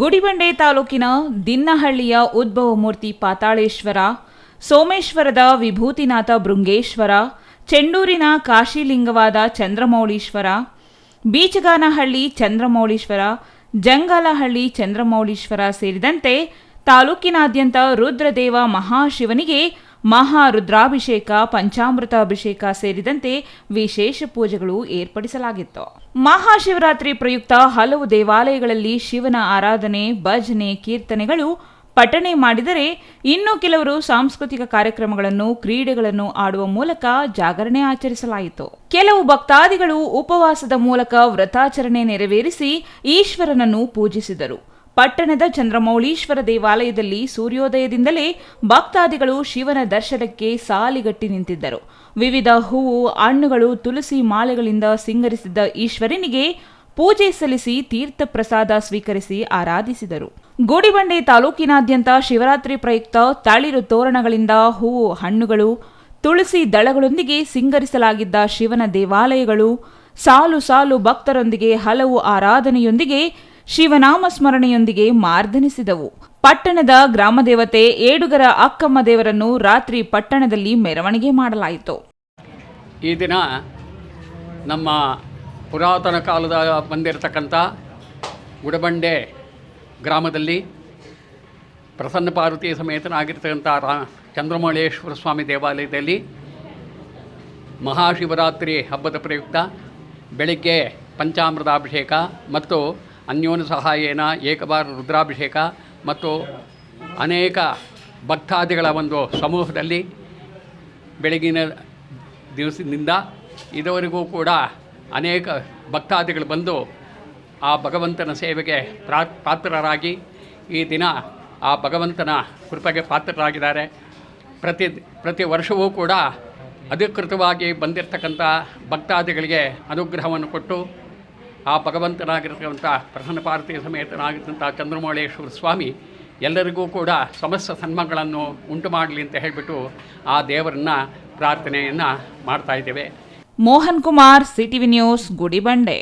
ಗುಡಿಬಂಡೆ ತಾಲೂಕಿನ ದಿನ್ನಹಳ್ಳಿಯ ಉದ್ಭವ ಮೂರ್ತಿ ಪಾತಾಳೇಶ್ವರ, ಸೋಮೇಶ್ವರದ ವಿಭೂತಿನಾಥ ಭೃಂಗೇಶ್ವರ ಚೆಂಡೂರಿನ ಕಾಶಿಲಿಂಗವಾದ ಚಂದ್ರಮೌಳೀಶ್ವರ, ಬೀಚಗಾನಹಳ್ಳಿ ಚಂದ್ರಮೌಳೀಶ್ವರ, ಜಂಗಲಹಳ್ಳಿ ಚಂದ್ರಮೌಳೀಶ್ವರ ಸೇರಿದಂತೆ ತಾಲೂಕಿನಾದ್ಯಂತ ರುದ್ರದೇವ ಮಹಾಶಿವನಿಗೆ ಮಹಾರುದ್ರಾಭಿಷೇಕ ಪಂಚಾಮೃತ ಅಭಿಷೇಕ ಸೇರಿದಂತೆ ವಿಶೇಷ ಪೂಜೆಗಳು ಏರ್ಪಡಿಸಲಾಗಿತ್ತು. ಮಹಾಶಿವರಾತ್ರಿ ಪ್ರಯುಕ್ತ ಹಲವು ದೇವಾಲಯಗಳಲ್ಲಿ ಶಿವನ ಆರಾಧನೆ, ಭಜನೆ, ಕೀರ್ತನೆಗಳು ಪಠಣೆ ಮಾಡಿದರೆ ಇನ್ನು ಕೆಲವರು ಸಾಂಸ್ಕೃತಿಕ ಕಾರ್ಯಕ್ರಮಗಳನ್ನು, ಕ್ರೀಡೆಗಳನ್ನು ಆಡುವ ಮೂಲಕ ಜಾಗರಣೆ ಆಚರಿಸಲಾಯಿತು. ಕೆಲವು ಭಕ್ತಾದಿಗಳು ಉಪವಾಸದ ಮೂಲಕ ವ್ರತಾಚರಣೆ ನೆರವೇರಿಸಿ ಈಶ್ವರನನ್ನು ಪೂಜಿಸಿದರು. ಪಟ್ಟಣದ ಚಂದ್ರಮೌಳೀಶ್ವರ ದೇವಾಲಯದಲ್ಲಿ ಸೂರ್ಯೋದಯದಿಂದಲೇ ಭಕ್ತಾದಿಗಳು ಶಿವನ ದರ್ಶನಕ್ಕೆ ಸಾಲಿಗಟ್ಟಿ ನಿಂತಿದ್ದರು. ವಿವಿಧ ಹೂವು, ಹಣ್ಣುಗಳು, ತುಳಸಿ ಮಾಲೆಗಳಿಂದ ಸಿಂಗರಿಸಿದ್ದ ಈಶ್ವರನಿಗೆ ಪೂಜೆ ಸಲ್ಲಿಸಿ ತೀರ್ಥ ಪ್ರಸಾದ ಸ್ವೀಕರಿಸಿ ಆರಾಧಿಸಿದರು. ಗೋಡಿಬಂಡೆ ತಾಲೂಕಿನಾದ್ಯಂತ ಶಿವರಾತ್ರಿ ಪ್ರಯುಕ್ತ ತಳಿರು ತೋರಣಗಳಿಂದ ಹೂವು, ಹಣ್ಣುಗಳು, ತುಳಸಿ ದಳಗಳೊಂದಿಗೆ ಸಿಂಗರಿಸಲಾಗಿದ್ದ ಶಿವನ ದೇವಾಲಯಗಳು ಸಾಲು ಸಾಲು ಭಕ್ತರೊಂದಿಗೆ ಹಲವು ಆರಾಧನೆಯೊಂದಿಗೆ ಶಿವನಾಮ ಸ್ಮರಣೆಯೊಂದಿಗೆ ಮಾರ್ದನಿಸಿದವು. ಪಟ್ಟಣದ ಗ್ರಾಮದೇವತೆ ಏಡುಗರ ಅಕ್ಕಮ್ಮ ದೇವರನ್ನು ರಾತ್ರಿ ಪಟ್ಟಣದಲ್ಲಿ ಮೆರವಣಿಗೆ ಮಾಡಲಾಯಿತು. ಈ ದಿನ ನಮ್ಮ ಪುರಾತನ ಕಾಲದ ಬಂದಿರತಕ್ಕಂಥ ಗುಡಬಂಡೆ ಗ್ರಾಮದಲ್ಲಿ ಪ್ರಸನ್ನ ಪಾರ್ವತಿ ಸಮೇತನಾಗಿರ್ತಕ್ಕಂಥ ರಾ ಚಂದ್ರಮೌಳೇಶ್ವರ ಸ್ವಾಮಿ ದೇವಾಲಯದಲ್ಲಿ ಮಹಾಶಿವರಾತ್ರಿ ಹಬ್ಬದ ಪ್ರಯುಕ್ತ ಬೆಳಗ್ಗೆ ಪಂಚಾಮೃತ ಅಭಿಷೇಕ ಮತ್ತು ಅನ್ಯೋನ್ಯ ಸಹಾಯೇನ, ಏಕಬಾರ ರುದ್ರಾಭಿಷೇಕ ಮತ್ತು ಅನೇಕ ಭಕ್ತಾದಿಗಳ ಒಂದು ಸಮೂಹದಲ್ಲಿ ಬೆಳಗಿನ ದಿವಸದಿಂದ ಇದುವರೆಗೂ ಕೂಡ ಅನೇಕ ಭಕ್ತಾದಿಗಳು ಬಂದು ಆ ಭಗವಂತನ ಸೇವೆಗೆ ಪಾತ್ರರಾಗಿ ಈ ದಿನ ಆ ಭಗವಂತನ ಕೃಪೆಗೆ ಪಾತ್ರರಾಗಿದ್ದಾರೆ. ಪ್ರತಿ ಪ್ರತಿ ವರ್ಷವೂ ಕೂಡ ಅಧಿಕೃತವಾಗಿ ಬಂದಿರತಕ್ಕಂಥ ಭಕ್ತಾದಿಗಳಿಗೆ ಅನುಗ್ರಹವನ್ನು ಕೊಟ್ಟು ಆ ಭಗವಂತನಾಗಿರ್ತಕ್ಕಂಥ ಪ್ರಸನ್ನ ಪಾರ್ವತಿ ಸಮೇತನಾಗಿರ್ತಂಥ ಚಂದ್ರಮೌಳೇಶ್ವರ ಸ್ವಾಮಿ ಎಲ್ಲರಿಗೂ ಕೂಡ ಸಮಸ್ತ ಸನ್ಮಗಳನ್ನು ಉಂಟು ಮಾಡಲಿ ಅಂತ ಹೇಳಿಬಿಟ್ಟು ಆ ದೇವರನ್ನ ಪ್ರಾರ್ಥನೆಯನ್ನು ಮಾಡ್ತಾ ಇದ್ದೇವೆ. Mohan Kumar, CTV news, Gudibande.